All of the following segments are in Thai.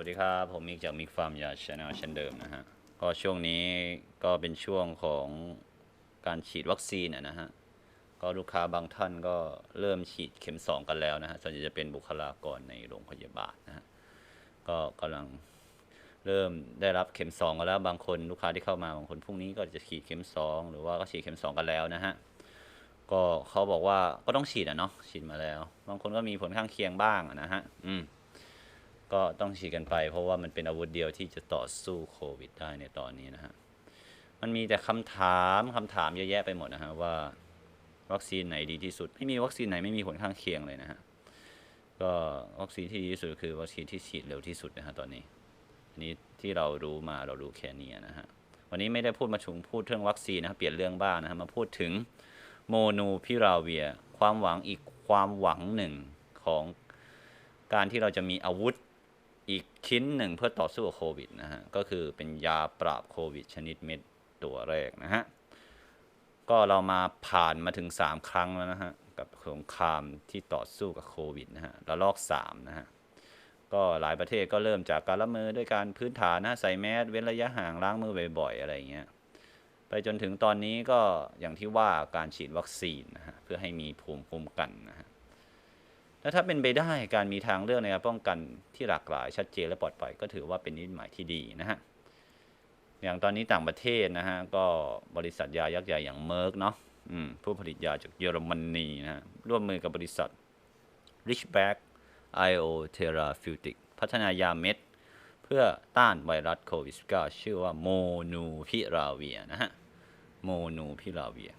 วัสดีครับ ผมมิกจากมิกฟาร์มยาชาแนลเช่นเดิมนะฮะ ก็ช่วงนี้ก็เป็นช่วงของการฉีดวัคซีนนะฮะ ก็ลูกค้าบางท่านก็เริ่มฉีดเข็ม 2 กันแล้วนะฮะส่วนใหญ่จะเป็นบุคลากรในโรงพยาบาลนะฮะ ก็กำลังเริ่มได้รับเข็ม 2 กันแล้ว บางคนลูกค้าที่เข้ามาบางคนพรุ่งนี้ก็จะฉีดเข็ม 2 หรือว่าก็ฉีดเข็ม 2 กันแล้วนะฮะ ก็เขาบอกว่าก็ต้องฉีดอะเนาะ ฉีดมาแล้ว บางคนก็มีผลข้างเคียงบ้างนะฮะ อืม ก็ต้องฉีดกันไป เพราะว่ามันเป็นอาวุธเดียวที่จะต่อสู้โควิดได้ในตอนนี้นะฮะ มันมีแต่คำถามคำถามเยอะแยะไปหมดนะฮะว่าวัคซีนไหนดีที่สุด ไม่มีวัคซีนไหนไม่มีผลข้างเคียงเลยนะฮะ ก็วัคซีนที่ดีที่สุดคือวัคซีนที่ฉีดเร็วที่สุดนะฮะตอนนี้ อันนี้ที่เรารู้มาเรารู้แค่นี้นะฮะ วันนี้ไม่ได้พูดมาถึงพูดเรื่องวัคซีนนะครับเปลี่ยนเรื่องบ้างนะฮะมาพูดถึงโมนูพิราเวีย ความหวังอีกความหวังหนึ่งของการที่เราจะมีอาวุธ อีกชิ้นหนึ่งเพื่อต่อสู้กับโควิดนะฮะ ก็คือเป็นยาปราบโควิด ชนิดเม็ดตัวแรกนะฮะ ก็เรามาผ่านมาถึง 3 ครั้งแล้วนะฮะ กับสงครามที่ต่อสู้กับโควิดนะฮะระลอก3นะฮะ ก็หลายประเทศก็เริ่มจากการละมือด้วยการพื้นฐานนะใส่แมสเว้นระยะห่างล้างมือบ่อยๆอะไรเงี้ยไปจนถึงตอนนี้ก็อย่างที่ว่าการฉีดวัคซีนนะฮะเพื่อให้มีภูมิคุ้มกันนะฮะ แล้วถ้าเป็นไปได้การมีทางเลือกในการป้องกันที่หลากหลายชัดเจนและปลอดภัยก็ถือว่าเป็นนิมิตหมายที่ดีนะฮะอย่างตอนนี้ต่างประเทศนะฮะก็บริษัทยายักษ์ใหญ่อย่างเมอร์กเนาะผู้ผลิตยาจากเยอรมนีนะฮะร่วมมือกับบริษัท Richback IO Therapeutic พัฒนายาเม็ด เพื่อต้านไวรัสโควิด -19 ชื่อว่าโมนูพิราเวียนะฮะโมนูพิราเวีย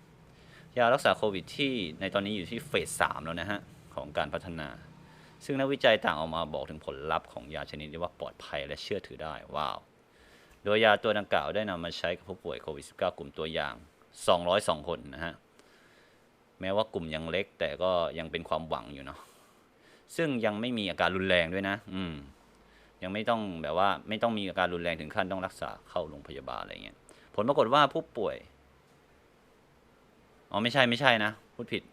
ยารักษาโควิดที่ในตอนนี้อยู่ที่เฟสสามแล้วนะฮะ ของการพัฒนา ซึ่งนักวิจัยต่างออกมาบอกถึงผลลัพธ์ของยาชนิดนี้ว่าปลอดภัยและเชื่อถือได้ว้าว โดยยาตัวดังกล่าวได้นำมาใช้กับผู้ป่วยโควิด -19 กลุ่มตัวอย่าง 202 คนนะฮะ แม้ว่ากลุ่มยังเล็กแต่ก็ยังเป็นความหวังอยู่เนาะ ซึ่งยังไม่มีอาการรุนแรงด้วยนะ อืม ยังไม่ต้องแบบว่าไม่ต้องมีอาการรุนแรงถึงขั้นต้องรักษาเข้าโรงพยาบาลอะไรเงี้ย ผลปรากฏว่าผู้ป่วย อ๋อไม่ใช่ไม่ใช่นะพูดผิด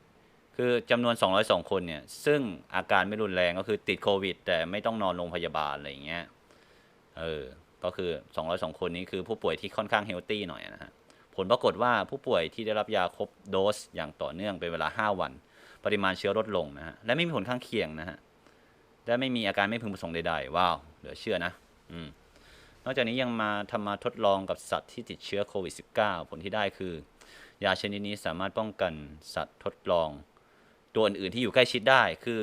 คือจำนวน 202 คนเนี่ย ซึ่งอาการไม่รุนแรงก็คือติดโควิด แต่ไม่ต้องนอนโรงพยาบาลอะไรอย่างเงี้ย เออ ก็คือ 202 คนนี้คือผู้ป่วยที่ค่อนข้างเฮลตี้หน่อยนะฮะ ผลปรากฏว่าผู้ป่วยที่ได้รับยาครบโดสอย่างต่อเนื่องเป็นเวลา 5 วัน ปริมาณเชื้อลดลงนะฮะ และไม่มีผลข้างเคียงนะฮะ และไม่มีอาการไม่พึงประสงค์ใดๆ ว้าว เหลือเชื่อนะ อืม นอกจากนี้ยังมาทำมาทดลองกับสัตว์ที่ติดเชื้อโควิด -19 ผลที่ได้คือ ยาชนิดนี้สามารถป้องกันสัตว์ทดลอง ตัวอื่นๆที่อยู่ใกล้ชิดได้คือ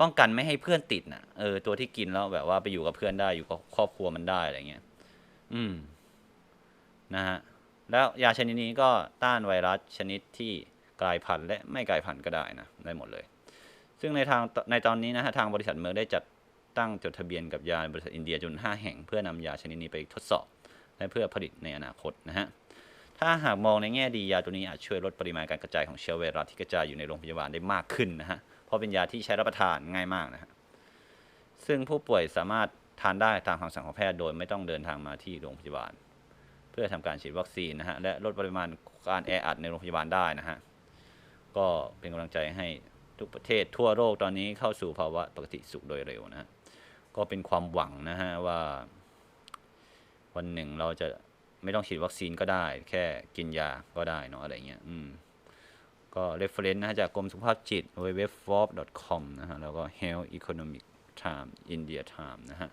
ป้องกันไม่ให้เพื่อนติดน่ะเออตัวที่กินแล้วแบบว่าไปอยู่กับเพื่อนได้อยู่กับครอบครัวมันได้อะไรเงี้ยอืมนะฮะแล้วยาชนิดนี้ก็ต้านไวรัสชนิดที่กลายพันธุ์และไม่กลายพันธุ์ก็ได้นะได้หมดเลย ซึ่งในทางในตอนนี้นะฮะทางบริษัทเมอร์ได้จัดตั้งจดทะเบียนกับยาบริษัทอินเดียจน5แห่ง เพื่อนำยาชนิดนี้ไปทดสอบ และเพื่อผลิตในอนาคตนะฮะ ถ้าหากมองในแง่ดียาตัวนี้อาจช่วยลดปริมาณการกระจายของเชื้อไวรัสที่กระจายอยู่ในโรงพยาบาลได้มากขึ้นนะฮะ เพราะเป็นยาที่ใช้รับประทานง่ายมากนะฮะ ซึ่งผู้ป่วยสามารถทานได้ตามคำสั่งของแพทย์โดยไม่ต้องเดินทางมาที่โรงพยาบาล เพื่อทำการฉีดวัคซีนนะฮะและลดปริมาณการแออัดในโรงพยาบาลได้นะฮะ ก็เป็นกำลังใจให้ทุกประเทศทั่วโลกตอนนี้เข้าสู่ภาวะปกติสุขโดยเร็วนะฮะ ก็เป็นความหวังนะฮะว่าวันหนึ่งเราจะ ไม่ต้องฉีดวัคซีนก็ได้ แค่กินยาก็ได้เนาะอะไรเงี้ยอืมก็ reference นะฮะจากกรมสุขภาพจิต w w w f o r b s c o m นะฮะแล้วก็ Health Economic Time India Time นะฮะ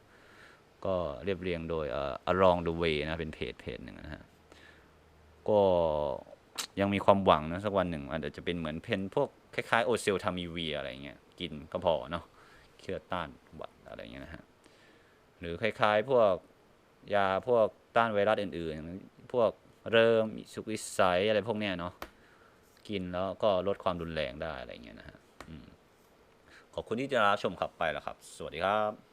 ก็เรียบเรียงโดยเอ่อ Along the Way นะเป็นเพจเพจหนึ่งนะฮะก็ยังมีความหวังนะสักวันหนึ่งอาจจะเป็นเหมือนเพนพวกคล้ายๆโอเซลทามิเวียอะไรเงี้ยกินก็พอเนาะเชื่อต้านหวัดอะไรเงี้ยนะฮะหรือคล้ายๆพวกยาพวก ต้านไวรัสอื่นๆ พวกเริ่มสุกิสัยอะไรพวกเนี้ยเนาะกินแล้วก็ลดความรุนแรงได้อะไรเงี้ยนะฮะขอบคุณที่จะรับชมครับไปแล้วครับ สวัสดีครับ